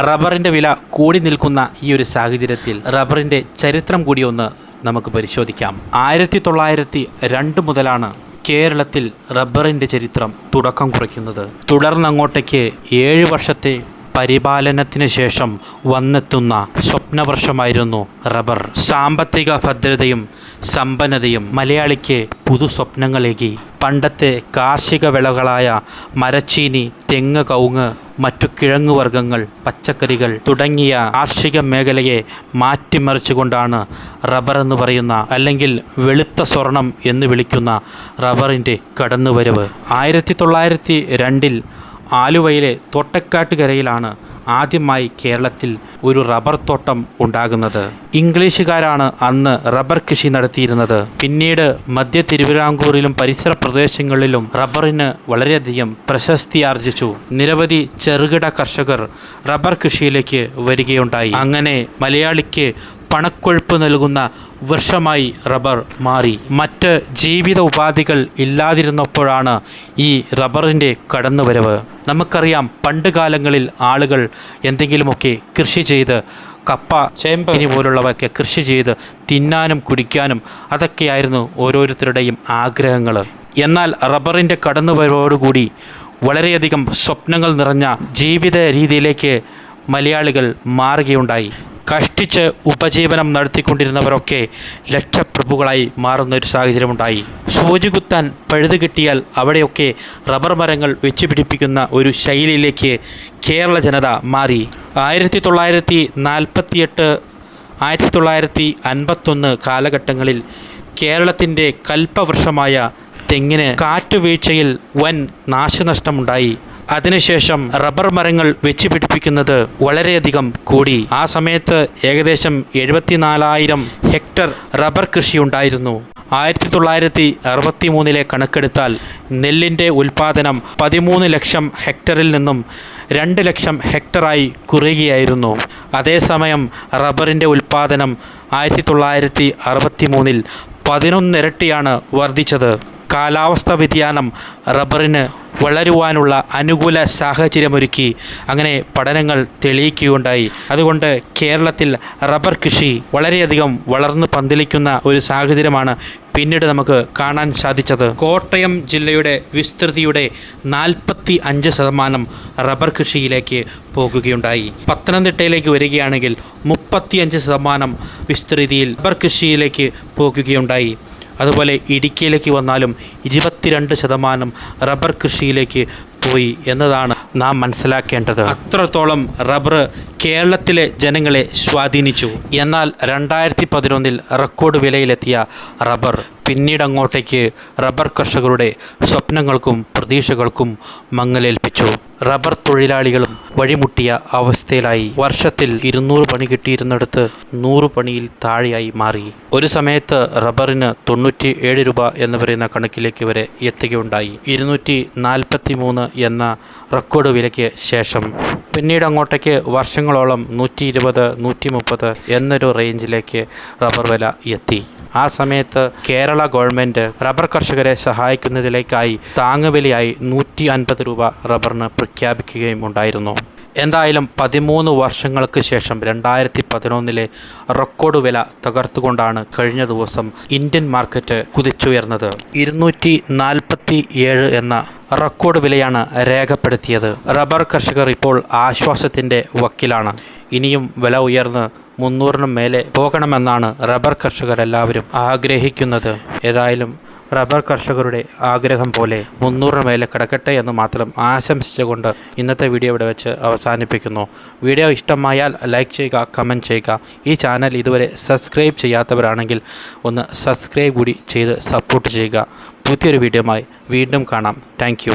റബ്ബറിന്റെ വില കൂടി നിൽക്കുന്ന ഈ ഒരു സാഹചര്യത്തിൽ റബ്ബറിന്റെ ചരിത്രം കൂടി ഒന്ന് നമുക്ക് പരിശോധിക്കാം. ആയിരത്തി തൊള്ളായിരത്തി രണ്ട് മുതലാണ് കേരളത്തിൽ റബ്ബറിന്റെ ചരിത്രം തുടക്കം കുറിക്കുന്നത്. തുടർന്നങ്ങോട്ടേക്ക് ഏഴ് വർഷത്തെ പരിപാലനത്തിന് ശേഷം വന്നെത്തുന്ന സ്വപ്നവർഷമായിരുന്നു റബ്ബർ. സാമ്പത്തിക ഭദ്രതയും സമ്പന്നതയും മലയാളിക്ക് പുതു സ്വപ്നങ്ങളേകി പണ്ടത്തെ കാർഷിക വിളകളായ മരച്ചീനി തെങ്ങ് കവുങ്ങ് മറ്റു കിഴങ്ങുവർഗങ്ങൾ പച്ചക്കറികൾ തുടങ്ങിയ കാർഷിക മേഖലയെ മാറ്റിമറിച്ചുകൊണ്ടാണ് റബ്ബർ എന്ന് പറയുന്ന അല്ലെങ്കിൽ വെളുത്ത സ്വർണം എന്ന് വിളിക്കുന്ന റബ്ബറിന്റെ കടന്നുവരവ്. ആയിരത്തി തൊള്ളായിരത്തി രണ്ടിൽ ആലുവയിലെ തോട്ടക്കാട്ടുകരയിലാണ് ആദ്യമായി കേരളത്തിൽ ഒരു റബ്ബർ തോട്ടം ഉണ്ടാകുന്നത്. ഇംഗ്ലീഷുകാരാണ് അന്ന് റബ്ബർ കൃഷി നടത്തിയിരുന്നത്. പിന്നീട് മധ്യ തിരുവിതാംകൂറിലും പരിസര പ്രദേശങ്ങളിലും റബ്ബറിന് വളരെയധികം പ്രശസ്തി ആർജിച്ചു. നിരവധി ചെറുകിട കർഷകർ റബ്ബർ കൃഷിയിലേക്ക് വരികയുണ്ടായി. അങ്ങനെ മലയാളിക്ക് പണക്കൊഴുപ്പ് നൽകുന്ന വൃക്ഷമായി റബ്ബർ മാറി. മറ്റ് ജീവിത ഉപാധികൾ ഇല്ലാതിരുന്നപ്പോഴാണ് ഈ റബ്ബറിന്റെ കടന്നുവരവ്. നമുക്കറിയാം പണ്ട് കാലങ്ങളിൽ ആളുകൾ എന്തെങ്കിലുമൊക്കെ കൃഷി ചെയ്ത് കപ്പ ചേമ്പനി പോലുള്ളവയൊക്കെ കൃഷി ചെയ്ത് തിന്നാനും കുടിക്കാനും അതൊക്കെയായിരുന്നു ഓരോരുത്തരുടെയും ആഗ്രഹങ്ങൾ. എന്നാൽ റബ്ബറിന്റെ കടന്നുവരവോടുകൂടി വളരെയധികം സ്വപ്നങ്ങൾ നിറഞ്ഞ ജീവിത രീതിയിലേക്ക് മലയാളികൾ മാറുകയുണ്ടായി. കഷ്ടിച്ച് ഉപജീവനം നടത്തിക്കൊണ്ടിരുന്നവരൊക്കെ ലക്ഷപ്രഭുക്കളായി മാറുന്ന ഒരു സാഹചര്യമുണ്ടായി. സൂചി കുത്താൻ പഴുത് കിട്ടിയാൽ അവിടെയൊക്കെ റബ്ബർ മരങ്ങൾ വെച്ചുപിടിപ്പിക്കുന്ന ഒരു ശൈലിയിലേക്ക് കേരള ജനത മാറി. ആയിരത്തി തൊള്ളായിരത്തി നാൽപ്പത്തിയെട്ട് ആയിരത്തി തൊള്ളായിരത്തി അൻപത്തൊന്ന് കാലഘട്ടങ്ങളിൽ കേരളത്തിന്റെ കൽപ്പവൃക്ഷമായ തെങ്ങിന് കാറ്റുവീഴ്ചയിൽ വൻ നാശനഷ്ടമുണ്ടായി. അതിനുശേഷം റബ്ബർ മരങ്ങൾ വെച്ച് പിടിപ്പിക്കുന്നത് വളരെയധികം കൂടി. ആ സമയത്ത് ഏകദേശം എഴുപത്തിനാലായിരം ഹെക്ടർ റബ്ബർ കൃഷി ഉണ്ടായിരുന്നു. ആയിരത്തി തൊള്ളായിരത്തി അറുപത്തി മൂന്നിലെ കണക്കെടുത്താൽ നെല്ലിന്റെ ഉൽപ്പാദനം പതിമൂന്ന് ലക്ഷം ഹെക്ടറിൽ നിന്നും രണ്ട് ലക്ഷം ഹെക്ടറായി കുറയുകയായിരുന്നു. അതേസമയം റബ്ബറിന്റെ ഉൽപ്പാദനം ആയിരത്തി തൊള്ളായിരത്തി അറുപത്തി മൂന്നിൽ പതിനൊന്നിരട്ടിയാണ് വർദ്ധിച്ചത്. കാലാവസ്ഥ വ്യതിയാനം റബ്ബറിന് വളരുവാനുള്ള അനുകൂല സാഹചര്യമൊരുക്കി അങ്ങനെ പഠനങ്ങൾ തെളിയിക്കുകയുണ്ടായി. അതുകൊണ്ട് കേരളത്തിൽ റബ്ബർ കൃഷി വളരെയധികം വളർന്ന് പന്തലിക്കുന്ന ഒരു സാഹചര്യമാണ് പിന്നീട് നമുക്ക് കാണാൻ സാധിച്ചത്. കോട്ടയം ജില്ലയുടെ വിസ്തൃതിയുടെ നാൽപ്പത്തി അഞ്ച് ശതമാനം റബ്ബർ കൃഷിയിലേക്ക് പോകുകയുണ്ടായി. പത്തനംതിട്ടയിലേക്ക് വരികയാണെങ്കിൽ മുപ്പത്തിയഞ്ച് ശതമാനം വിസ്തൃതിയിൽ റബ്ബർ കൃഷിയിലേക്ക് പോകുകയുണ്ടായി. അതുപോലെ ഇടുക്കിയിലേക്ക് വന്നാലും ഇരുപത്തിരണ്ട് ശതമാനം റബ്ബർ കൃഷിയിലേക്ക് പോയി എന്നതാണ് നാം മനസ്സിലാക്കേണ്ടത്. അത്രത്തോളം റബ്ബർ കേരളത്തിലെ ജനങ്ങളെ സ്വാധീനിച്ചു. എന്നാൽ രണ്ടായിരത്തി പതിനൊന്നിൽ റെക്കോർഡ് വിലയിലെത്തിയ റബ്ബർ പിന്നീട് അങ്ങോട്ടേക്ക് റബ്ബർ കർഷകരുടെ സ്വപ്നങ്ങൾക്കും പ്രതീക്ഷകൾക്കും മങ്ങലേൽപ്പിച്ചു. റബ്ബർ തൊഴിലാളികളും വഴിമുട്ടിയ അവസ്ഥയിലായി. വർഷത്തിൽ ഇരുന്നൂറ് പണി കിട്ടിയിരുന്നിടത്ത് നൂറ് പണിയിൽ താഴെയായി മാറി. ഒരു സമയത്ത് റബ്ബറിന് തൊണ്ണൂറ്റി ഏഴ് രൂപ എന്ന് പറയുന്ന കണക്കിലേക്ക് വരെ എത്തുകയുണ്ടായി. ഇരുന്നൂറ്റി നാൽപ്പത്തി മൂന്ന് എന്ന റെക്കോർഡ് വിലയ്ക്ക് ശേഷം പിന്നീട് അങ്ങോട്ടേക്ക് വർഷങ്ങളോളം നൂറ്റി ഇരുപത് നൂറ്റി മുപ്പത് എന്നൊരു റേഞ്ചിലേക്ക് റബ്ബർ വില എത്തി. ആ സമയത്ത് കേരള ഗവൺമെന്റ് റബ്ബർ കർഷകരെ സഹായിക്കുന്നതിലേക്കായി താങ്ങുവിലയായി നൂറ്റി അൻപത് രൂപ റബ്ബറിന് പ്രഖ്യാപിക്കുകയും ഉണ്ടായിരുന്നു. എന്തായാലും പതിമൂന്ന് വർഷങ്ങൾക്ക് ശേഷം രണ്ടായിരത്തി പതിനൊന്നിലെ റെക്കോർഡ് വില തകർത്തുകൊണ്ടാണ് കഴിഞ്ഞ ദിവസം ഇന്ത്യൻ മാർക്കറ്റ് കുതിച്ചുയർന്നത്. ഇരുന്നൂറ്റി നാൽപ്പത്തി ഏഴ് എന്ന റെക്കോർഡ് വിലയാണ് രേഖപ്പെടുത്തിയത്. റബ്ബർ കർഷകർ ഇപ്പോൾ ആശ്വാസത്തിന്റെ വക്കിലാണ്. ഇനിയും വില ഉയർന്ന് മുന്നൂറിനും മേലെ പോകണമെന്നാണ് റബ്ബർ കർഷകരെല്ലാവരും ആഗ്രഹിക്കുന്നത്. ഏതായാലും റബ്ബർ കർഷകരുടെ ആഗ്രഹം പോലെ മുന്നൂറിന് മേലെ കിടക്കട്ടെ എന്ന് മാത്രം ആശംസിച്ചുകൊണ്ട് ഇന്നത്തെ വീഡിയോ ഇവിടെ വെച്ച് അവസാനിപ്പിക്കുന്നു. വീഡിയോ ഇഷ്ടമായാൽ ലൈക്ക് ചെയ്യുക കമന്റ് ചെയ്യുക. ഈ ചാനൽ ഇതുവരെ സബ്സ്ക്രൈബ് ചെയ്യാത്തവരാണെങ്കിൽ ഒന്ന് സബ്സ്ക്രൈബ് കൂടി ചെയ്ത് സപ്പോർട്ട് ചെയ്യുക. പുതിയൊരു വീഡിയോമായി വീണ്ടും കാണാം. താങ്ക്